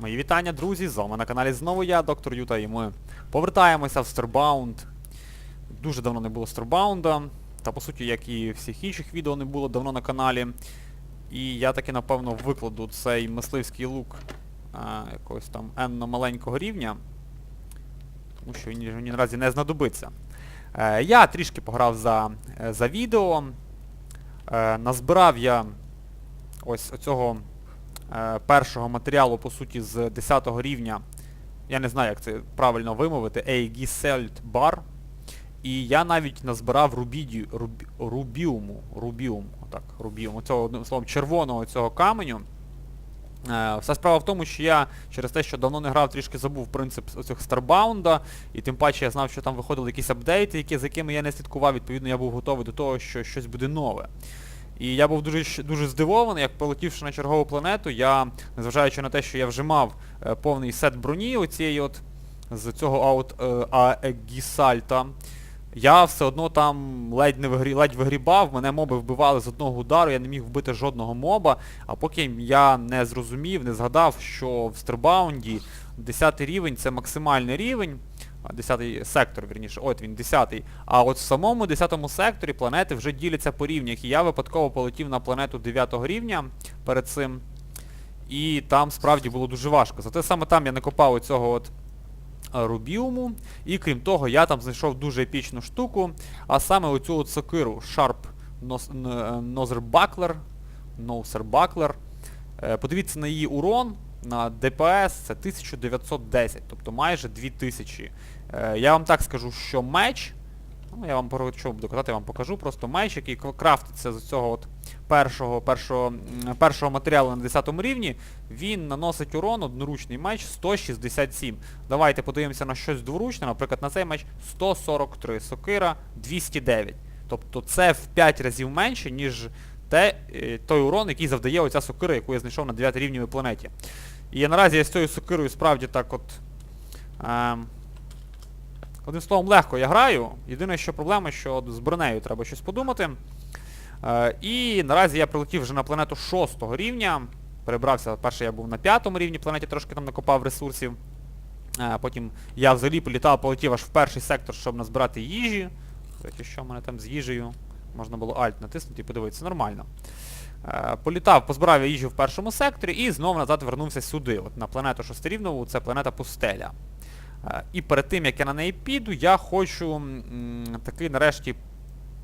Мої вітання, друзі! З вами на каналі знову я, доктор Юта, і ми повертаємося в Starbound. Дуже давно не було Starbound, та по суті, як і всіх інших відео не було давно на каналі. І я таки напевно викладу цей мисливський лук а, якогось таменно маленького рівня. Тому що він мені наразі не знадобиться. Е, я трішки пограв за, е, за відео. Е, назбирав я ось оцього першого матеріалу, по суті, з 10 рівня. Я не знаю, як це правильно вимовити. Aegiselt Bar. І я навіть назбирав рубіді, рубі, рубіуму. Рубіум, отак, рубіум, цього одним словом червоного цього каменю. Е, Вся справа в тому, що я через те, що давно не грав, трішки забув принцип оцих Старбаунда, і тим паче я знав, що там виходили якісь апдейти, які, за якими я не слідкував, відповідно я був готовий до того, що щось буде нове. І я був дуже дуже здивований, як полетівши на чергову планету, я, незважаючи на те, що я вже мав е, повний сет броні оцієї от з цього аут е, Аегісальта, я все одно там ледь не вигрі, ледь вигрібав, мене моби вбивали з одного удару, я не міг вбити жодного моба, а поки я не зрозумів, не згадав, що в Старбаунді 10 рівень це максимальний рівень, 10 сектор, вірніше, от він 10. А от в самому 10 секторі планети вже діляться по рівнях. І я випадково полетів на планету 9 рівня перед цим. І там справді було дуже важко. Зате саме там я накопав оцього от е, рубіуму. І крім того, я там знайшов дуже епічну штуку, а саме оцю от сокиру Sharp Nos- Н- е, Buckler. Buckler. Е, Подивіться на її урон, на ДПС це 1910, тобто майже 2000. Е, Я вам так скажу, що меч, ну я вам про що буду я вам покажу, просто меч, який крафтиться з цього от першого, першого, першого матеріалу на 10 рівні, він наносить урон, одноручний меч 167. Давайте подивимося на щось дворучне, наприклад, на цей меч 143, сокира 209. Тобто це в 5 разів менше, ніж те, е, той урон, який завдає оця сокира, яку я знайшов на 9 рівневій планеті. І наразі я з цією сокирою справді так от... Ем, одним словом, легко я граю. Єдине, що проблема, що з бронею треба щось подумати. Е, і наразі я прилетів вже на планету 6 рівня. Перебрався, перше я був на 5 рівні планеті, трошки там накопав ресурсів. Е, потім я взагалі політав, полетів аж в перший сектор, щоб назбирати їжі. До що в мене там з їжею? Можна було Alt натиснути і подивитися, нормально. Е, політав, позбирав я їжу в першому секторі і знову назад вернувся сюди, от на планету Шостерівнову, це планета Пустеля. Е, і перед тим, як я на неї піду, я хочу м, таки нарешті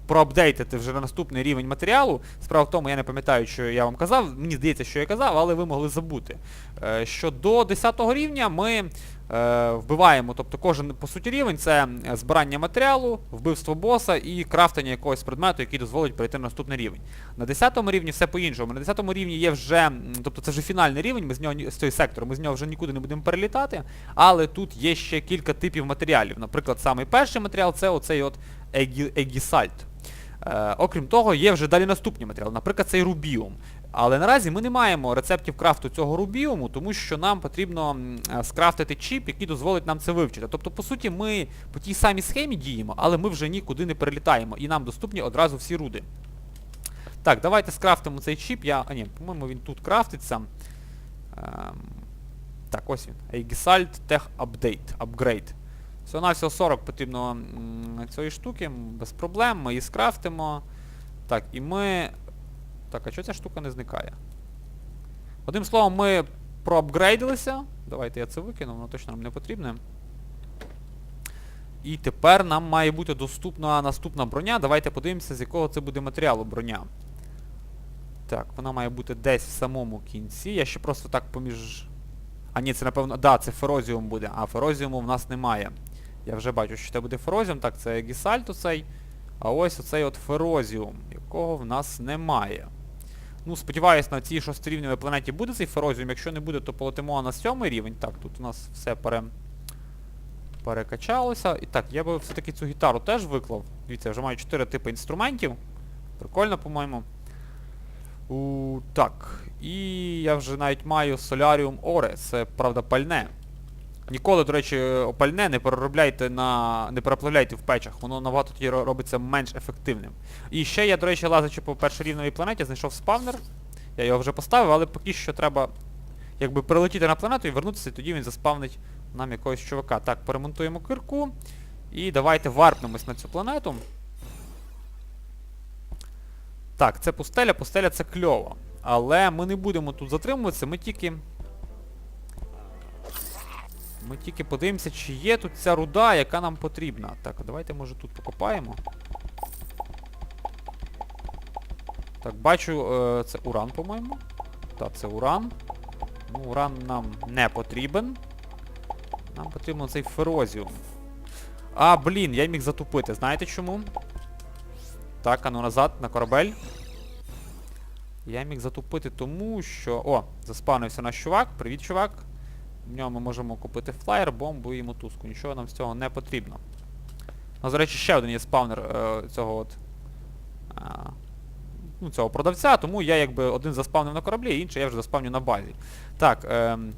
проапдейтити вже на наступний рівень матеріалу. Справа в тому, я не пам'ятаю, що я вам казав, мені здається, що я казав, але ви могли забути. Е, що до 10 рівня ми е, вбиваємо, тобто кожен по суті рівень це збирання матеріалу, вбивство боса і крафтення якогось предмету, який дозволить перейти на наступний рівень. На 10 рівні все по-іншому. На 10 рівні є вже, тобто це вже фінальний рівень, ми з нього з цього сектору, ми з нього вже нікуди не будемо перелітати, але тут є ще кілька типів матеріалів. Наприклад, самий перший матеріал це оцей от егі, егісальт. Е, окрім того, є вже далі наступні матеріали, наприклад, цей рубіум. Але наразі ми не маємо рецептів крафту цього рубіуму, тому що нам потрібно е, скрафтити чіп, який дозволить нам це вивчити. Тобто, по суті, ми по тій самій схемі діємо, але ми вже нікуди не перелітаємо, і нам доступні одразу всі руди. Так, давайте скрафтимо цей чіп. Я. А ні, по-моєму, він тут крафтиться. Ем, так, ось він. Aegisalt Tech Update, Upgrade. Всього на всього 40 потрібно цієї штуки, без проблем, ми її скрафтимо. Так, і ми... Так, а чого ця штука не зникає? Одним словом, ми проапгрейдилися. Давайте я це викину, воно точно нам не потрібне. І тепер нам має бути доступна наступна броня. Давайте подивимося, з якого це буде матеріалу броня. Так, вона має бути десь в самому кінці. Я ще просто так поміж... А ні, це напевно... Да, це ферозіум буде. А ферозіуму в нас немає. Я вже бачу, що це буде ферозіум. Так, це гісальт оцей. А ось оцей от ферозіум, якого в нас немає. Ну, сподіваюсь, на цій шостирівневій планеті буде цей ферозіум. Якщо не буде, то полетимо на сьомий рівень. Так, тут у нас все пере... перекачалося. І так, я би все-таки цю гітару теж виклав. Дивіться, я вже маю 4 типи інструментів. Прикольно, по-моєму. Так. І я вже навіть маю Solarium Ore, це правда пальне. Ніколи, до речі, пальне не переробляйте на. не переплавляйте в печах, воно набагато тоді робиться менш ефективним. І ще я, до речі, лазячи по першорівновій планеті, знайшов спавнер. Я його вже поставив, але поки що треба. якби прилетіти на планету і вернутися, і тоді він заспавнить нам якогось чувака. Так, поремонтуємо кирку. І давайте варпнемось на цю планету. Так, це пустеля, пустеля це кльово. Але ми не будемо тут затримуватися, ми тільки. Ми тільки подивимося, чи є тут ця руда, яка нам потрібна. Так, давайте може тут покопаємо. Так, бачу, е, це уран, по-моєму. Так, це уран. Ну, уран нам не потрібен. Нам потрібно цей ферозіум. А, блін, я міг затупити. Знаєте чому? Так, а ну назад, на корабель. Я міг затупити тому, що... О, заспавнився наш чувак. Привіт, чувак. В ньому ми можемо купити флаєр, бомбу і мотузку. Нічого нам з цього не потрібно. Ну, до речі, ще один є спавнер е, цього от... А, ну, цього продавця, тому я якби один заспавнив на кораблі, інший я вже заспавню на базі. Так, ем,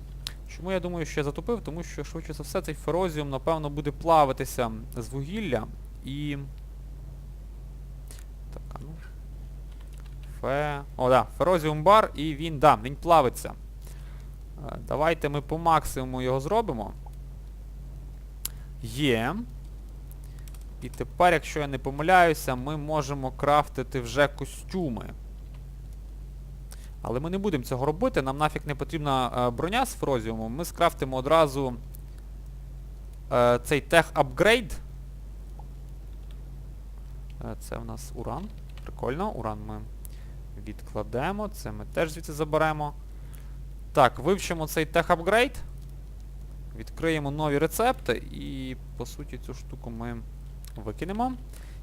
чому я думаю, що я затопив? Тому що, швидше за все, цей ферозіум, напевно, буде плавитися з вугілля і... Так, а ну. Фе... О, да, ферозіум бар, і він, да, він плавиться. Е, Давайте ми по максимуму його зробимо. Є. І тепер, якщо я не помиляюся, ми можемо крафтити вже костюми. Але ми не будемо цього робити, нам нафіг не потрібна е, броня з фрозіумом. Ми скрафтимо одразу е, цей тех апгрейд. Е, це в нас уран. Прикольно, уран ми відкладемо. Це ми теж звідси заберемо. Так, вивчимо цей тех апгрейд. Відкриємо нові рецепти і, по суті, цю штуку ми викинемо.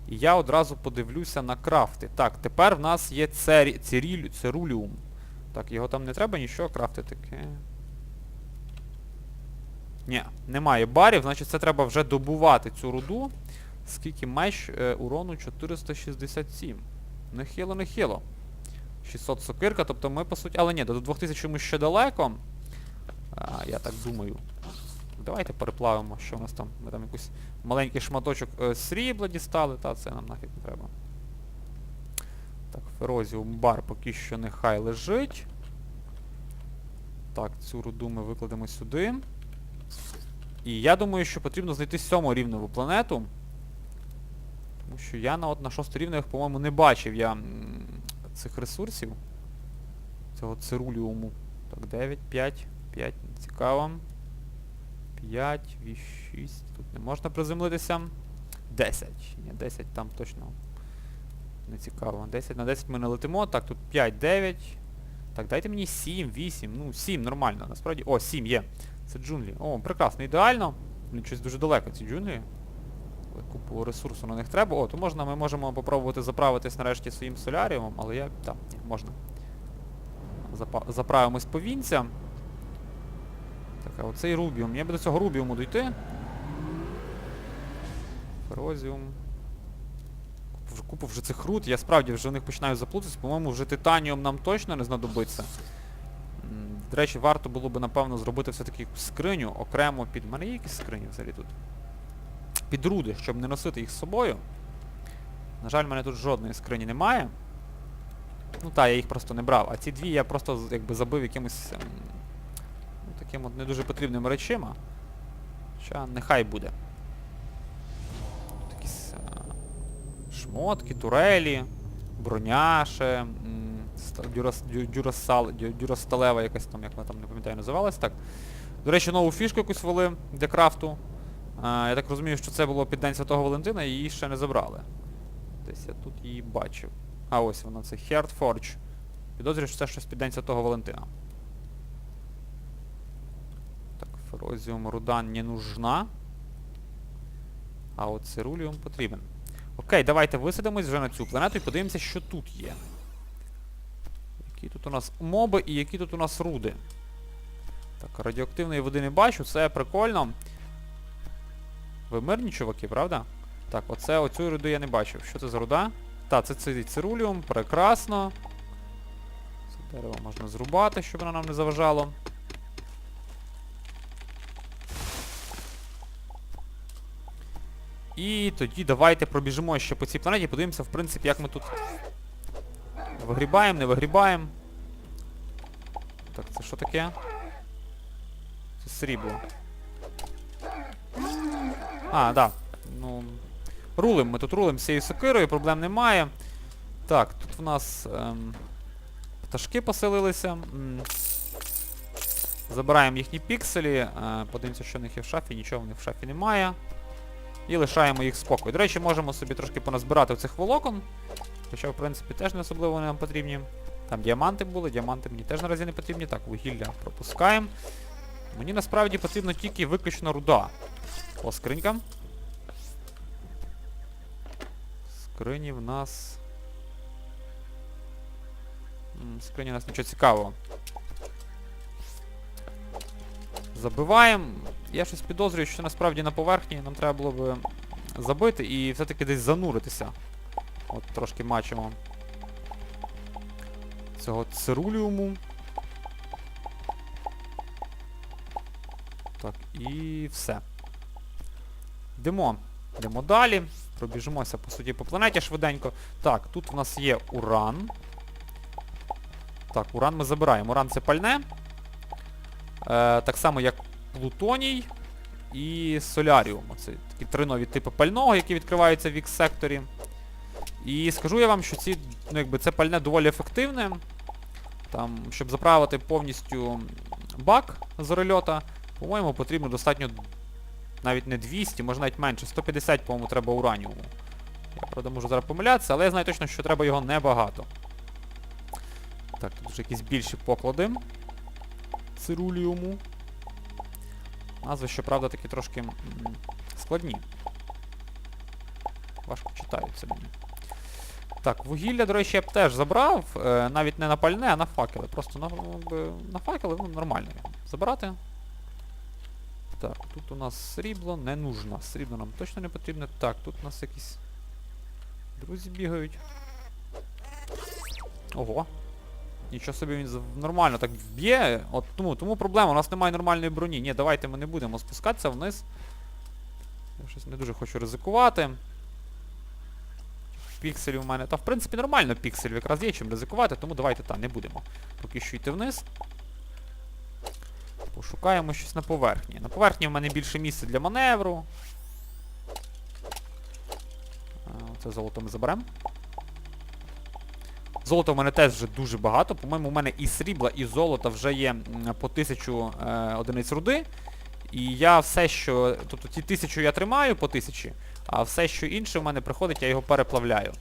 І я одразу подивлюся на крафти. Так, тепер в нас є цері, церіль, церуліум. Так, його там не треба нічого крафтити. Ні, немає барів, значить це треба вже добувати цю руду. Скільки меч е, урону 467. Нехило, нехило. 600 сокирка, тобто ми по суті... Але ні, до 2000 ми ще далеко. А, я так думаю. Давайте переплавимо, що у нас там. Ми там якийсь маленький шматочок е, срібла дістали, та це нам нафіг не треба. Так, ферозіум бар поки що нехай лежить. Так, цю руду ми викладемо сюди. І я думаю, що потрібно знайти сьому рівневу планету. Тому що я на, от, на шосторівневих, по-моєму, не бачив я цих ресурсів. Цього цируліуму. Так, 9, 5, 5, цікаво. 5, 6, тут не можна приземлитися. 10. Ні, 10 там точно не цікаво. 10 на 10 ми не летимо. Так, тут 5, 9. Так, дайте мені 7, 8. Ну, 7, нормально, насправді. О, 7 є. Це джунглі. О, прекрасно, ідеально. Щось дуже далеко ці джунглі. Купу ресурсу на них треба. О, то можна, ми можемо попробувати заправитись нарешті своїм соляріумом, але я... Так, ні, можна. Запа заправимось повінця. Так, а оцей рубіум. Я би до цього рубіуму дойти. Ферозіум. Купу, вже- цих руд, я справді вже в них починаю заплутатися, по-моєму, вже титаніум нам точно не знадобиться. До речі, варто було би, напевно, зробити все-таки скриню окремо під... Мене є якісь скрині взагалі тут? Під руди, щоб не носити їх з собою. На жаль, в мене тут жодної скрині немає. Ну так, я їх просто не брав. А ці дві я просто якби забив якимось ем, ну, таким от не дуже потрібними речима. Хоча нехай буде. Тут а, шмотки, турелі, броня ще, дюрас, дюрасал, дю- дюрасталева якась там, як вона там не пам'ятаю, називалась так. До речі, нову фішку якусь ввели для крафту. Я так розумію, що це було під День Святого Валентина і її ще не забрали. Десь я тут її бачив. А ось вона, це Heart Forge. Підозрюю, що це щось під День Святого Валентина. Так, ферозіум рудан не нужна. А от цируліум потрібен. Окей, давайте висадимось вже на цю планету і подивимося, що тут є. Які тут у нас моби і які тут у нас руди. Так, радіоактивної води не бачу, це прикольно. Ви мирні чуваки, правда? Так, оце оцю руду я не бачив. Що це за руда? Так, це цей цируліум, прекрасно. Це дерево можна зрубати, щоб воно нам не заважало. І тоді давайте пробіжимо ще по цій планеті, подивимося, в принципі, як ми тут вигрібаємо, не вигрібаємо. Так, це що таке? Це срібло. А, да. Ну. Рулим, ми тут рулим з цією сокирою, проблем немає. Так, тут в нас ем, пташки поселилися. М. Забираємо їхні пікселі, е, подивимося, що в них є в шафі, нічого в них в шафі немає. І лишаємо їх спокою. До речі, можемо собі трошки поназбирати цих волокон. Хоча, в принципі, теж не особливо вони нам потрібні. Там діаманти були, діаманти мені теж наразі не потрібні. Так, вугілля пропускаємо. Мені насправді потрібно тільки виключно руда. О, скринька. Скрині в нас... Скрині у нас нічого цікавого. Забиваємо. Я щось підозрюю, що насправді на поверхні нам треба було б забити і все-таки десь зануритися. От трошки бачимо цього цируліуму. Так, і все. Йдемо. Йдемо далі. Пробіжимося, по суті, по планеті швиденько. Так, тут у нас є уран. Так, уран ми забираємо. Уран це пальне. Е, так само, як плутоній і соляріум. Оце такі три нові типи пального, які відкриваються в X-секторі. І скажу я вам, що ці, ну, якби, це пальне доволі ефективне. Там, щоб заправити повністю бак з рельота, по-моєму, потрібно достатньо навіть не 200, може навіть менше, 150, по-моєму, треба ураніуму. Я, правда, можу зараз помилятися, але я знаю точно, що треба його небагато. Так, тут вже якісь більші поклади цируліуму. Назви, щоправда, такі трошки складні. Важко читаються мені. Так, вугілля, до речі, я б теж забрав, е, навіть не на пальне, а на факели. Просто на, ну, на факели ну, нормально забирати. Так, тут у нас срібло не нужно. Срібло нам точно не потрібно. Так, тут у нас якісь друзі бігають. Ого. Нічого собі він нормально так вб'є. От тому, тому проблема, у нас немає нормальної броні. Ні, давайте ми не будемо спускатися вниз. Я щось не дуже хочу ризикувати. Пікселів у мене. Та в принципі нормально пікселів якраз є чим ризикувати, тому давайте та, не будемо. Поки що йти вниз. Пошукаємо щось на поверхні. На поверхні в мене більше місця для маневру. А, Це золото ми заберемо. Золота в мене теж вже дуже багато. По-моєму, у мене і срібла, і золота вже є по тисячу е, одиниць руди. І я все, що... Тобто ті тисячу я тримаю по тисячі, а все, що інше в мене приходить, я його переплавляю.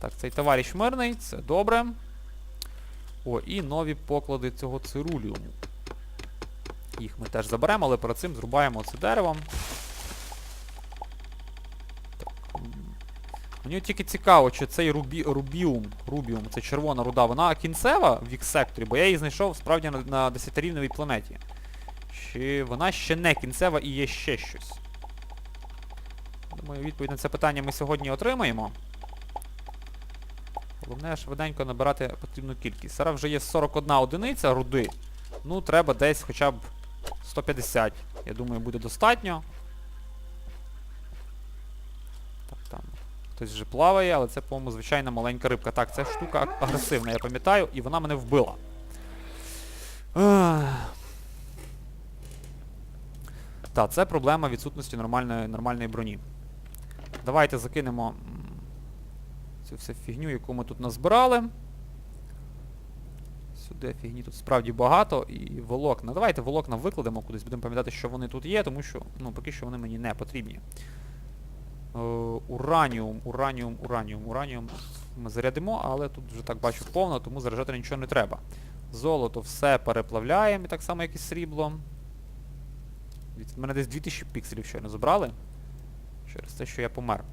Так, цей товариш мирний, це добре. О, і нові поклади цього цируліуму. Їх ми теж заберемо, але перед цим зрубаємо це дерево. Мені тільки цікаво, чи цей рубі, рубіум, рубіум, це червона руда, вона кінцева в X-секторі, бо я її знайшов справді на, на 10-рівневій планеті. Чи вона ще не кінцева і є ще щось? Думаю, відповідь на це питання ми сьогодні отримаємо. Головне швиденько набирати потрібну кількість. Зараз вже є 41 одиниця руди. Ну, треба десь хоча б 150. Я думаю, буде достатньо. Так, там. Хтось вже плаває, але це, по-моєму, звичайна маленька рибка. Так, ця штука агресивна, я пам'ятаю, і вона мене вбила. Так, це проблема відсутності нормальної, нормальної броні. Давайте закинемо цю всю фігню, яку ми тут назбирали. Сюди фігні тут справді багато. І волокна. Давайте волокна викладемо кудись, будемо пам'ятати, що вони тут є, тому що ну, поки що вони мені не потрібні. Е, ураніум, ураніум, ураніум, ураніум ми зарядимо, але тут вже так бачу повно, тому заряджати нічого не треба. Золото все переплавляємо, і так само, як і срібло. Від мене десь 2000 пікселів щойно забрали. Через те, що я помер.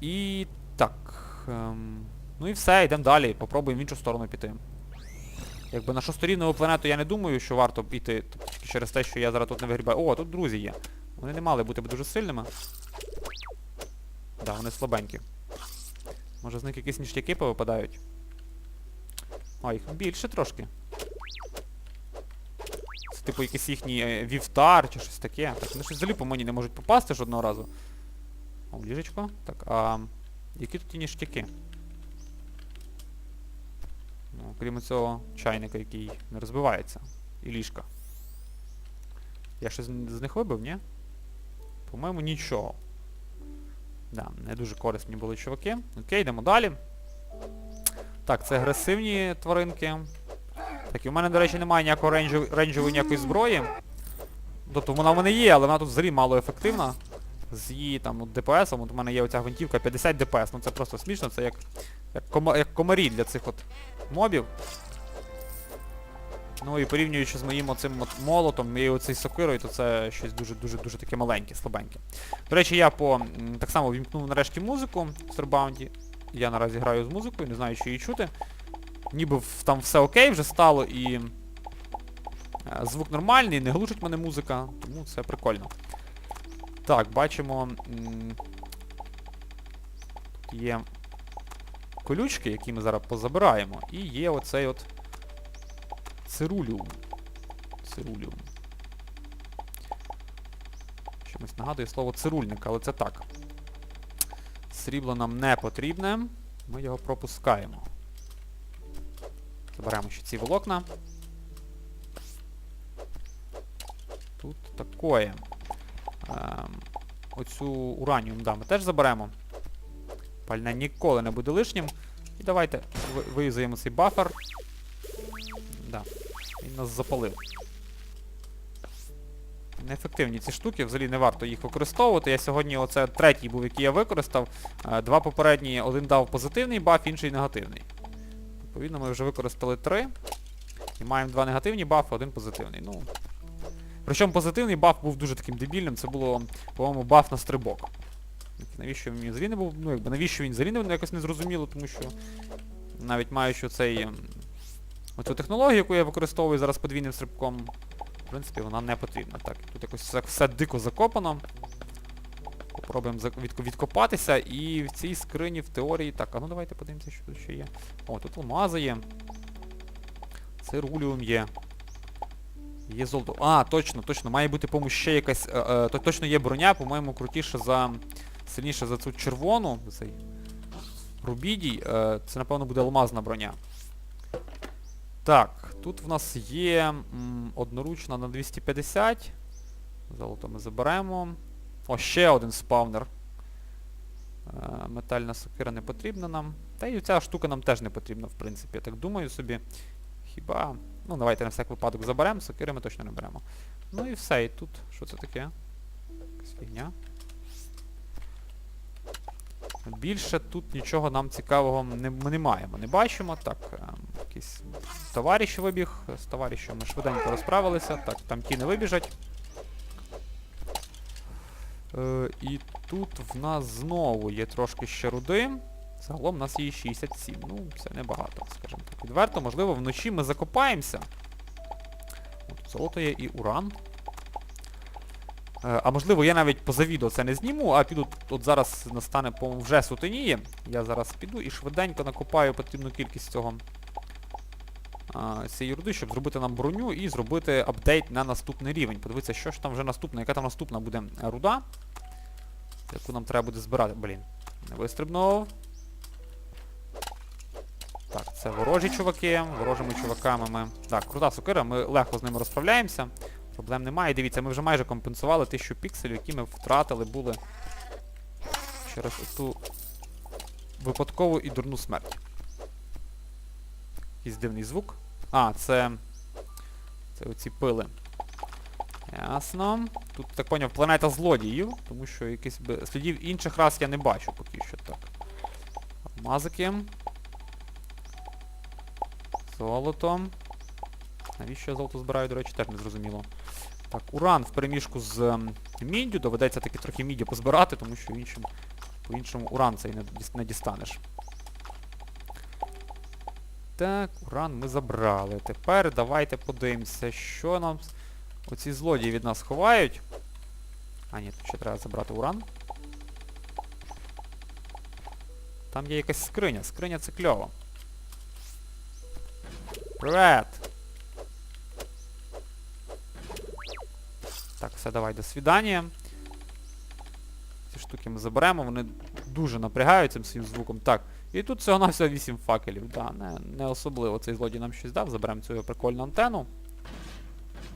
І так. Ем, ну і все, йдемо далі. Попробуємо в іншу сторону піти. Якби на шосторівневу планету я не думаю, що варто піти через те, що я зараз тут не вигрібаю. О, тут друзі є. Вони не мали бути дуже сильними. Да, вони слабенькі. Може з них якісь ніштяки повипадають. А, їх більше трошки. Це типу якийсь їхній е, вівтар чи щось таке. Так, вони щось взагалі по мені не можуть попасти жодного разу. О, ліжечко. Так, а які тут ніштяки? Ну, крім цього чайника, який не розбивається. І ліжка. Я щось з них вибив, ні? По-моєму, нічого. Да, не дуже корисні були чуваки. Окей, йдемо далі. Так, це агресивні тваринки. Так, і в мене, до речі, немає ніякого рейнджу, рейнджової ніякої зброї. Тобто вона в мене є, але вона тут взагалі мало ефективна. З її там от, ДПСом, от у мене є оця гвинтівка 50 ДПС, ну це просто смішно, це як, як, кома, як комарі для цих от мобів. Ну і порівнюючи з моїм оцим молотом, моєю оцею сокирою, то це щось дуже-дуже дуже таке маленьке, слабеньке. До речі, я по так само вімкнув нарешті музику в Starbound. Я наразі граю з музикою, не знаю, чи її чути. Ніби там все окей вже стало і е, звук нормальний, не глушить мене музика, тому це прикольно. Так, бачимо. Є колючки, які ми зараз позабираємо. І є оцей от цируліум. Цируліум. Чомусь нагадує слово цирульник, але це так. Срібло нам не потрібне. Ми його пропускаємо. Заберемо ще ці волокна. Тут такое. Ем, оцю ураніум, да, ми теж заберемо. Пальне ніколи не буде лишнім. І давайте ви- цей бафер. Да. Він нас запалив. Неефективні ці штуки, взагалі не варто їх використовувати. Я сьогодні оце третій був, який я використав. Е, Два попередні, один дав позитивний баф, інший негативний. Відповідно, ми вже використали три. І маємо два негативні бафи, один позитивний. Ну. Причому позитивний баф був дуже таким дебільним, це було, по-моєму, баф на стрибок. Навіщо він взагалі не був, ну якби навіщо він взагалі не якось не зрозуміло, тому що навіть маючи цей ем, оцю технологію, яку я використовую зараз подвійним стрибком, в принципі, вона не потрібна. Так, тут якось все дико закопано. Попробуємо відкопатися і в цій скрині в теорії. Так, а ну давайте подивимося, що тут ще є. О, тут алмази є. Цируліум є. Є золото. А, точно, точно, має бути, по-моєму, ще якась. Е, е, точно є броня, по-моєму, крутіше за. Сильніше за цю червону. за Цей рубідій. Е, це, напевно, буде алмазна броня. Так, тут в нас є м, одноручна на 250. Золото ми заберемо. О, ще один спавнер. Е, метальна сокира не потрібна нам. Та й ця штука нам теж не потрібна, в принципі, я так думаю собі. Хіба. Ну, давайте на всяк випадок заберемо, сокири ми точно не беремо. Ну і все, і тут. Що це таке? Якась фігня. Більше тут нічого нам цікавого не, ми не маємо, не бачимо. Так, ем, якийсь товариш вибіг. З товаришем ми швиденько розправилися. Так, там ті не вибіжать. Е, і тут в нас знову є трошки ще руди. Загалом у нас є 67. Ну, це небагато, скажімо так. Відверто, можливо, вночі ми закопаємося. От, золото є і уран. Е, А можливо, я навіть поза відео це не зніму, а піду, от зараз настане, по вже сутеніє. Я зараз піду і швиденько накопаю потрібну кількість цього цієї руди, щоб зробити нам броню і зробити апдейт на наступний рівень. Подивитися, що ж там вже наступне, яка там наступна буде е, руда, яку нам треба буде збирати. Блін, не вистрибнув. Так, це ворожі чуваки, ворожими чуваками ми... Так, крута сокира, ми легко з ними розправляємося. Проблем немає. Дивіться, ми вже майже компенсували 1000 пікселів, які ми втратили були через ту випадкову і дурну смерть. Якийсь дивний звук. А, це... Це оці пили. Ясно. Тут, так поняв, планета злодіїв, тому що якісь би... слідів інших раз я не бачу поки що так. Алмазики. Золото. Навіщо я золото збираю, до речі, теж не зрозуміло. Так, уран в переміжку з ем, міддю. Доведеться таки трохи міддю позбирати, тому що іншим, по-іншому уран цей не, не дістанеш. Так, уран ми забрали. Тепер давайте подивимося, що нам оці злодії від нас ховають. А, ні, тут ще треба забрати уран. Там є якась скриня. Скриня це кльово. Привет! Все, давай, до свидання. Ці штуки ми заберемо, вони дуже напрягають цим своїм звуком. Так, і тут всього на всього 8 факелів. Да, не, не особливо цей злодій нам щось дав. Заберемо цю прикольну антенну.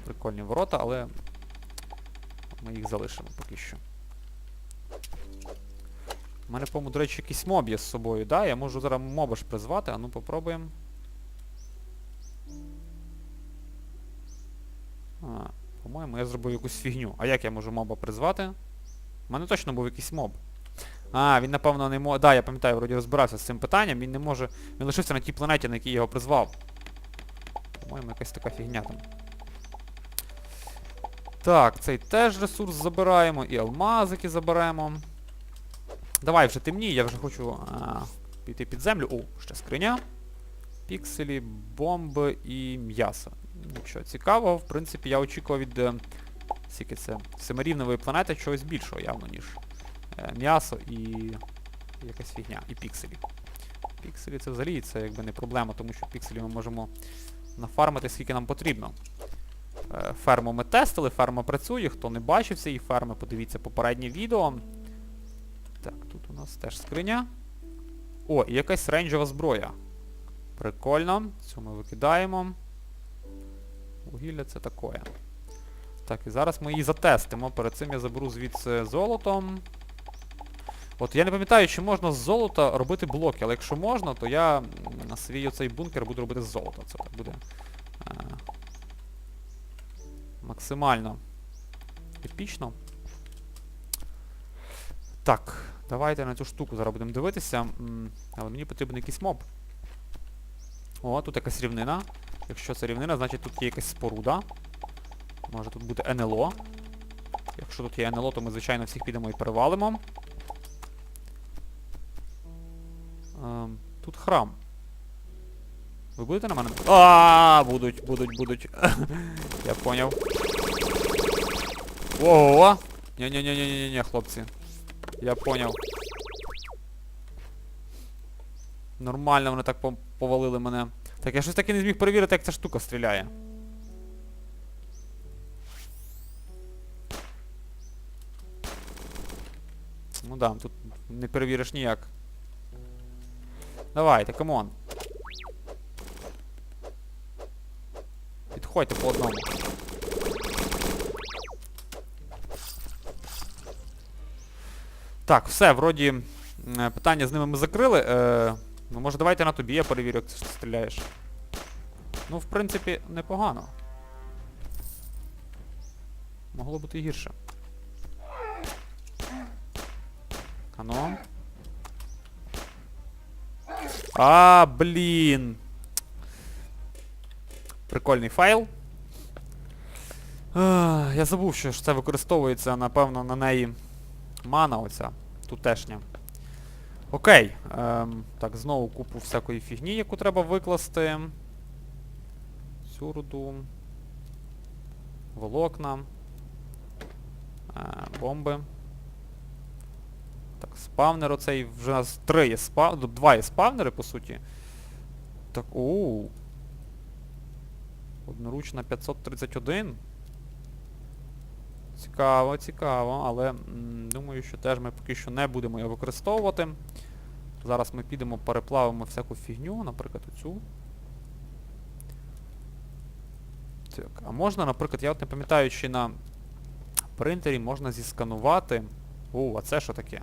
Прикольні ворота, але Ми їх залишимо поки що. У мене, по-моєму, до речі, якийсь моб є з собою, да? Я можу зараз моба ж призвати, а ну попробуємо. По-моєму, я зробив якусь фігню. А як я можу моба призвати? У мене точно був якийсь моб. А, він напевно не може... Да, я пам'ятаю, вроді розбирався з цим питанням, він не може... Він лишився на тій планеті, на якій його призвав. По-моєму, якась така фігня там. Так, цей теж ресурс забираємо, і алмазики заберемо. Давай вже темніє, я вже хочу а, піти під землю. О, ще скриня. Пікселі, бомби і м'ясо. Нічого цікавого, в принципі, я очікував від е, скільки це, семирівневої планети чогось більшого явно, ніж е, м'ясо і якась фігня. І пікселі. Пікселі це взагалі це якби не проблема, тому що пікселі ми можемо нафармити скільки нам потрібно. Е, Ферму ми тестили, ферма працює, хто не бачив цієї ферми, подивіться попереднє відео. Так, тут у нас теж скриня. О, і якась рейнджова зброя. Прикольно. Цю ми викидаємо. Вугілля це таке. Так, і зараз ми її затестимо. Перед цим я заберу звідси золотом. От я не пам'ятаю, чи можна з золота робити блоки, але якщо можна, то я на свій оцей бункер буду робити з золота. Це так буде е, максимально епічно. Так, давайте на цю штуку зараз будемо дивитися. Але мені потрібен якийсь моб. О, тут якась рівнина. Якщо це рівнина, значить тут є якась споруда. Може тут буде НЛО. Якщо тут є НЛО, то ми, звичайно, всіх підемо і перевалимо. Ем, тут храм. Ви будете на мене? А, будуть, будуть, будуть. Я поняв. Ого! Ні-ні-ні-ні-ні, хлопці. Я поняв. Нормально вони так повалили мене. Так, я щось таки не зміг перевірити, як ця штука стріляє. Ну да, тут не перевіриш ніяк. Давайте, камон. Підходьте по одному. Так, все, вроді е, питання з ними ми закрили. Ну може давайте на тобі я перевірю, як ти стріляєш. Ну, в принципі, непогано. Могло бути гірше. Ано. А, блін. Прикольний файл. Я забув, що це використовується, напевно, на неї мана оця, тутешня. Окей. Ем, так, знову купу всякої фігні, яку треба викласти. Цю руду. Волокна. Е, бомби. Так, спавнер оцей, вже у нас три є спав... Два є спавнери, по суті. Так, оу. Одноручна 531. Цікаво, цікаво, але думаю, що теж ми поки що не будемо його використовувати. Зараз ми підемо переплавимо всяку фігню, наприклад, оцю. Так, а можна, наприклад, я от не пам'ятаю, чи на принтері можна зісканувати. О, а це що таке?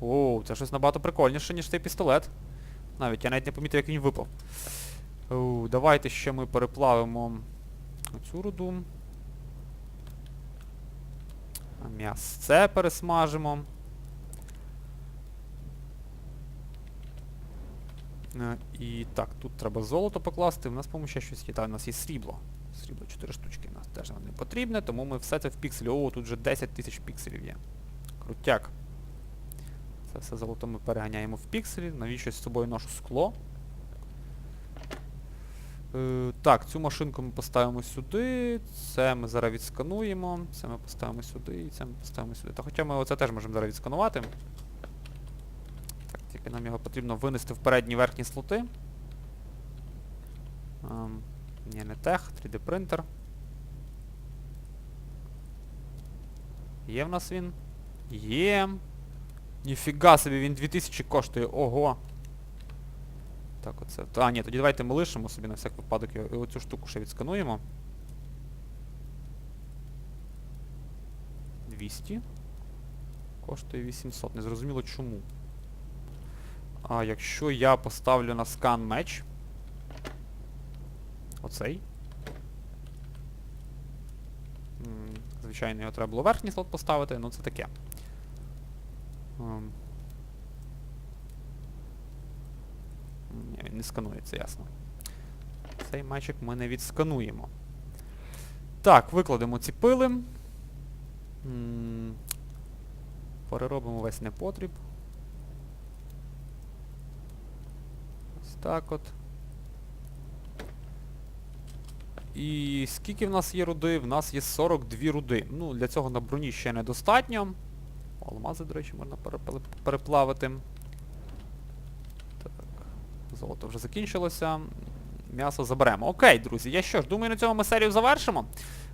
О, це щось набагато прикольніше, ніж цей пістолет. Навіть я навіть не помітив, як він випав. О, давайте ще ми переплавимо оцю руду. М'ясце пересмажимо. Е, І так, тут треба золото покласти. У нас, по-моєму, ще щось є. Так, у нас є срібло. Срібло 4 штучки у нас теж не потрібне, тому ми все це в пікселі. О, тут вже 10 тисяч пікселів є. Крутяк. Це все золото ми переганяємо в пікселі. Навіщо з собою ношу скло? Е, так, цю машинку ми поставимо сюди. Це ми зараз відскануємо. Це ми поставимо сюди і це ми поставимо сюди. Та хоча ми оце теж можемо зараз відсканувати. Так, тільки нам його потрібно винести в передні верхні слоти. Ем, ні, не тех, 3D принтер. Є в нас він? Є. Ніфіга собі, він 2000 коштує, ого. Так, оце. А, ні, тоді давайте ми лишимо собі на всяк випадок і оцю штуку ще відскануємо. 200. Коштує 800. Незрозуміло чому. А якщо я поставлю на скан меч. Оцей. Звичайно, його треба було верхній слот поставити, ну це таке. Ем, Ні, він не сканується, ясно. Цей мечик ми не відскануємо. Так, викладемо ці пили. Переробимо весь непотріб. Ось так от. І скільки в нас є руди? В нас є 42 руди. Ну, для цього на броні ще недостатньо. Алмази, до речі, можна переплавити. Золото вже закінчилося. М'ясо заберемо. Окей, друзі, я що ж, думаю, на цьому ми серію завершимо.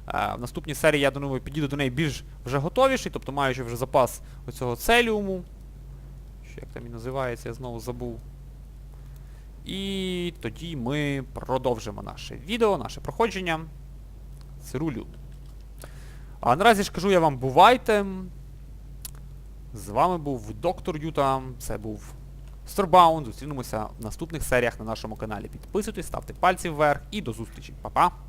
Е, в наступній серії, я думаю, підійду до неї більш вже готовіший, тобто маючи вже запас оцього целіуму. Що як там він називається, я знову забув. І тоді ми продовжимо наше відео, наше проходження цирулю. А наразі ж кажу я вам бувайте. З вами був доктор Юта, це був Starbound. Зустрінемося в наступних серіях на нашому каналі. Підписуйтесь, ставте пальці вверх і до зустрічі. Па-па!